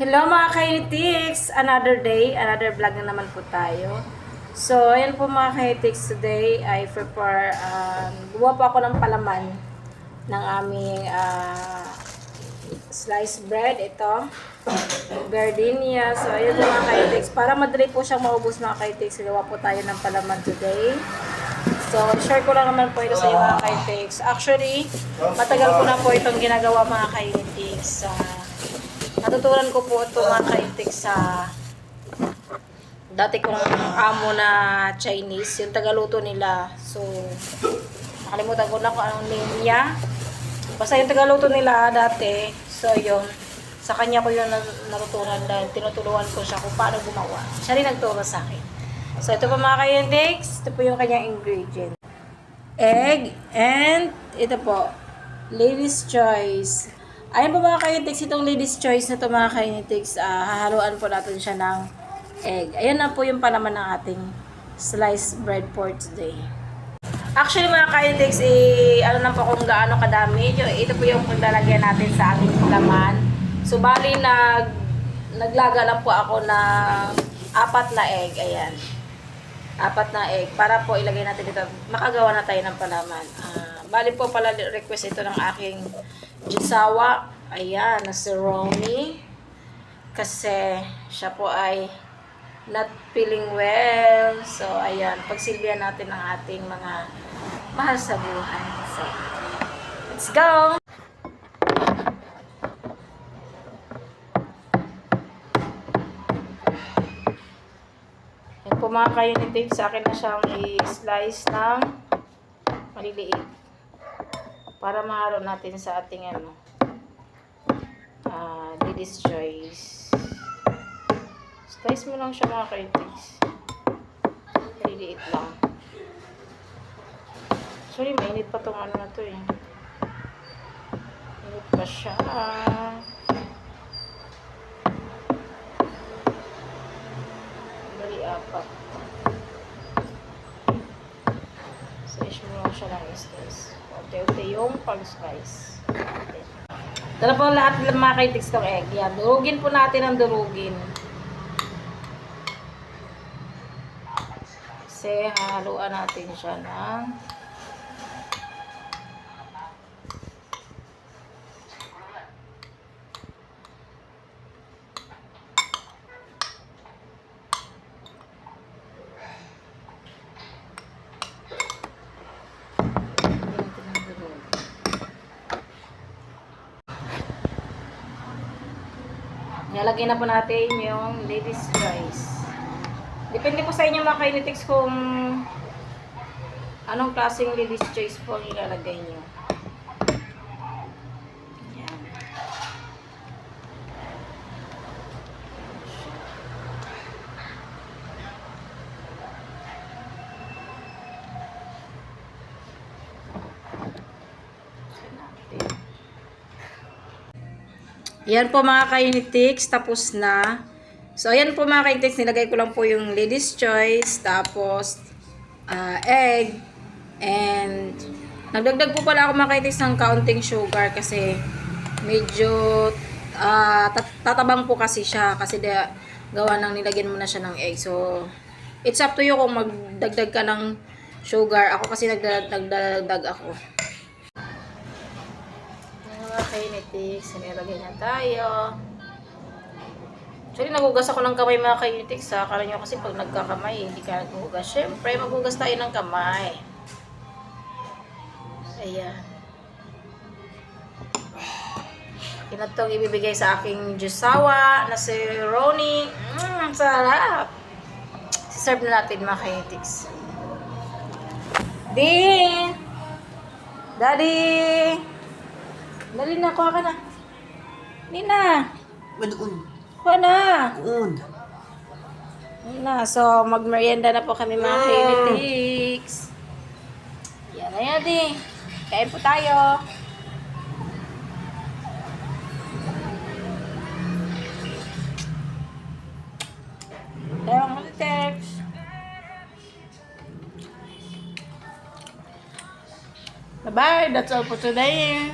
Hello mga kainitics! Another day, another vlog na naman po tayo. So, ayan po mga kainitics today. I prepare, um, gumawa po ako ng palaman ng aming ah, sliced bread. Ito, gardenia. So, ayan po mga kainitics. Para madali po siyang maubos mga kainitics, gawa po tayo ng palaman today. So, share ko lang naman po ito sa iyo mga kainitics. Actually, matagal ko na po itong ginagawa mga kainitics. Ah, Natutunan ko po ito mga kaintik sa dati kong amo na Chinese, yung tagaluto nila. So, nakalimutan ko na kung anong name niya. Basta yung tagaluto nila dati, so yun, sa kanya ko yun nat- natutunan dahil tinutulungan ko siya kung paano gumawa. Siya rin nagturo sa akin. So, ito po mga kaintiks, ito po yung kanyang ingredient. Egg, and ito po, Ladies' Choice. Ayan po mga kainitics, itong Ladies' Choice na ito mga kainitics, ah, hahaluan po natin siya ng egg. Ayan na po yung panaman ng ating sliced bread for today. Actually mga kainitics, eh, ano na po kung gaano kadami. Ito po yung paglalagyan natin sa ating laman. So bali nag, naglaga lang po ako ng apat na egg. Ayan. Apat na egg. Para po ilagay natin dito. Makagawa na tayo ng palaman. Ah, bali po pala request ito ng aking Jisawa. Ayan, na si Romy. Kasi siya po ay not feeling well. So, ayan, pagsilbihan natin ang ating mga mahal sa buhay. So, let's go! Yan po mga kaunitig, sa akin na siyang i-slice ng maliliit. Para mahalo natin sa ating ano, ah, Lady's Choice. Slice mo lang siya mga kaunitig. Maliliit lang. Sorry, mainit pa tong ano na to eh. Mainit pa siya. Bali, apat. Slice mo lang siya ng slice. Unti-unti yung pag-slice. Dala po lahat ng mga kaitiks ng egg. Yan, durugin po natin ang durugin. Kasi haluan natin siya ng Nilagay na po natin yung ladies choice. Depende po sa inyo mga kainitics kung anong klaseng ladies choice po ang ilalagay nyo. Yan po mga kainitics, tapos na. So, ayan po mga kainitics, nilagay ko lang po yung ladies choice, tapos ah, egg, and nagdagdag po pala ako mga kainitics ng kaunting sugar kasi medyo tat- tatabang po kasi siya kasi da, gawa nang nilagyan mo na siya ng egg. So, it's up to you kung magdagdag ka ng sugar. Ako kasi nagda- nagdagdag ako. Mga kainitics, nilagay na tayo. Actually, nagugas ako ng kamay mga kainitics ha. Akala nyo kasi pag nagkakamay, hindi ka naghugas. Siyempre, magugas tayo ng kamay. Ayan. Na itong ibibigay sa aking Jusawa na si Ronnie. Mmm, sarap. Serve na natin mga kainitics. Din! Daddy! Dali na, kuha ka na. Dali na. Madoon. Kuha na. Doon. Dali na. So, magmerienda na po kami mga Mm. kainitics. Yan na yan, di. Kain po tayo. Tayo mga kainitics. Bye-bye. That's all for today.